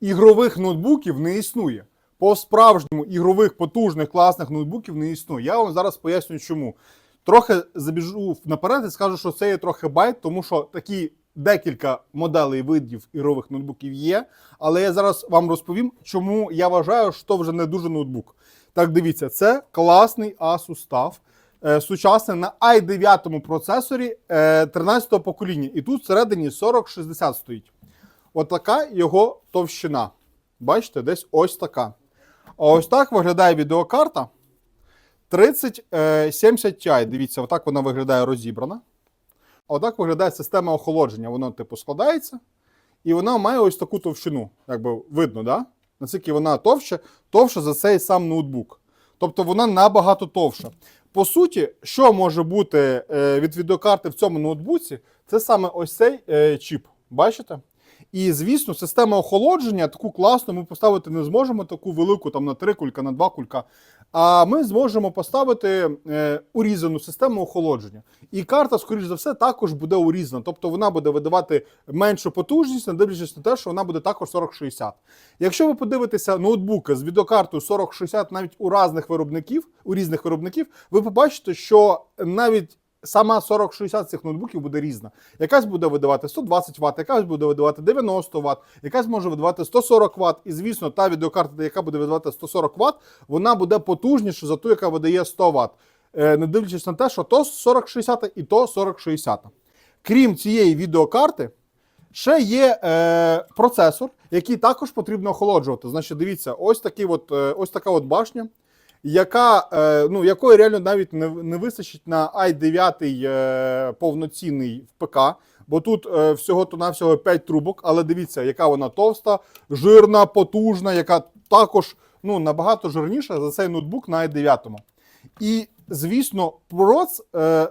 ігрових ноутбуків не існує. По справжньому ігрових потужних класних ноутбуків не існує. Я вам зараз поясню, чому. Трохи забіжу наперед і скажу, що це є трохи байт, тому що такі декілька моделей видів ігрових ноутбуків є. Але я зараз вам розповім, чому я вважаю, що вже не дуже ноутбук. Так, дивіться, це класний Asus TUF, е, сучасний на i9 процесорі е, 13-го покоління. І тут всередині 4060 стоїть. Отака його товщина. Бачите, десь ось така. А ось так виглядає відеокарта 3070 Ti. Дивіться, отак вона виглядає розібрана. А отак виглядає система охолодження. Воно, типу, складається. І вона має ось таку товщину. Якби видно, да? наскільки вона товща, товща за цей сам ноутбук. Тобто вона набагато товша. По суті, що може бути е, від відеокарти в цьому ноутбуці, це саме ось цей е, чіп. Бачите? І звісно, система охолодження таку класну ми поставити не зможемо, таку велику там на три кулька, на два кулька. А ми зможемо поставити е, урізану систему охолодження. І карта, скоріш за все, також буде урізана. Тобто вона буде видавати меншу потужність, не дивлячись на те, що вона буде також 4060. Якщо ви подивитеся ноутбуки з відеокартою 4060 навіть у різних виробників, у різних виробників, ви побачите, що навіть Сама 4060 цих ноутбуків буде різна. Якась буде видавати 120 Вт, якась буде видавати 90 Вт, якась може видавати 140 Вт. І звісно, та відеокарта, яка буде видавати 140 Вт, вона буде потужніша за ту, яка видає 100 Вт. Е, Не дивлячись на те, що то 4060 і то 4060. Крім цієї відеокарти, ще є е, процесор, який також потрібно охолоджувати. Значить, дивіться, ось такий от, е, ось така от башня яка, е, ну, якої реально навіть не, не вистачить на i9 е, повноцінний в ПК. Бо тут е, всього-то навсього 5 трубок, але дивіться, яка вона товста, жирна, потужна, яка також ну, набагато жирніша за цей ноутбук на i9. І, звісно, проц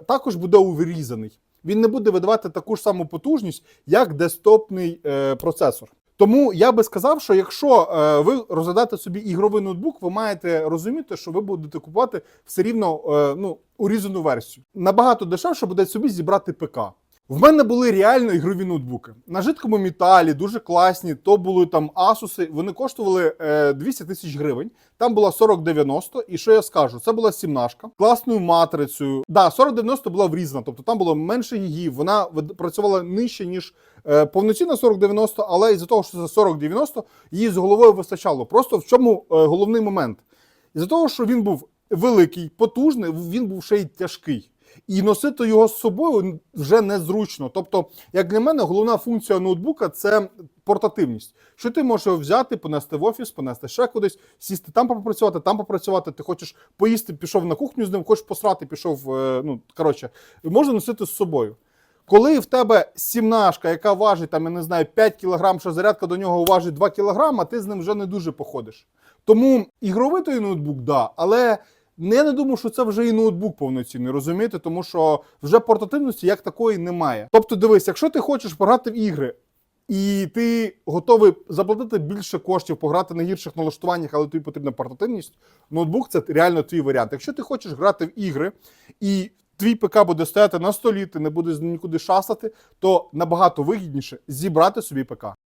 також буде урізаний. Він не буде видавати таку ж саму потужність, як десктопний процесор. Тому я би сказав, що якщо е, ви розглядаєте собі ігровий ноутбук, ви маєте розуміти, що ви будете купувати все рівно е, ну, урізану версію. Набагато дешевше буде собі зібрати ПК. В мене були реально ігрові ноутбуки. На жидкому металі, дуже класні. То були там Asus, вони коштували е, 200 тисяч гривень. Там була 4090, і що я скажу? Це була сімнашка, класною матрицею. Да, 4090 була врізана, тобто там було менше гігів, вона працювала нижче, ніж е, повноцінна 4090, але із-за того, що це 4090, її з головою вистачало. Просто в чому е, головний момент? Із-за того, що він був великий, потужний, він був ще й тяжкий. І носити його з собою вже незручно. Тобто, як для мене, головна функція ноутбука це портативність. Що ти можеш його взяти, понести в офіс, понести ще кудись, сісти там попрацювати, там попрацювати. Ти хочеш поїсти, пішов на кухню з ним, хочеш посрати, пішов. е, Ну коротше, можна носити з собою. Коли в тебе сімнашка, яка важить там, я не знаю, 5 кг, що зарядка до нього важить 2 кг, ти з ним вже не дуже походиш. Тому ігровий ноутбук, да, але я не думаю, що це вже і ноутбук повноцінний, розумієте? Тому що вже портативності як такої немає. Тобто, дивись, якщо ти хочеш пограти в ігри. І ти готовий заплатити більше коштів, пограти на гірших налаштуваннях, але тобі потрібна портативність. Ноутбук це реально твій варіант. Якщо ти хочеш грати в ігри, і твій ПК буде стояти на столі, ти не будеш нікуди шастати, то набагато вигідніше зібрати собі ПК.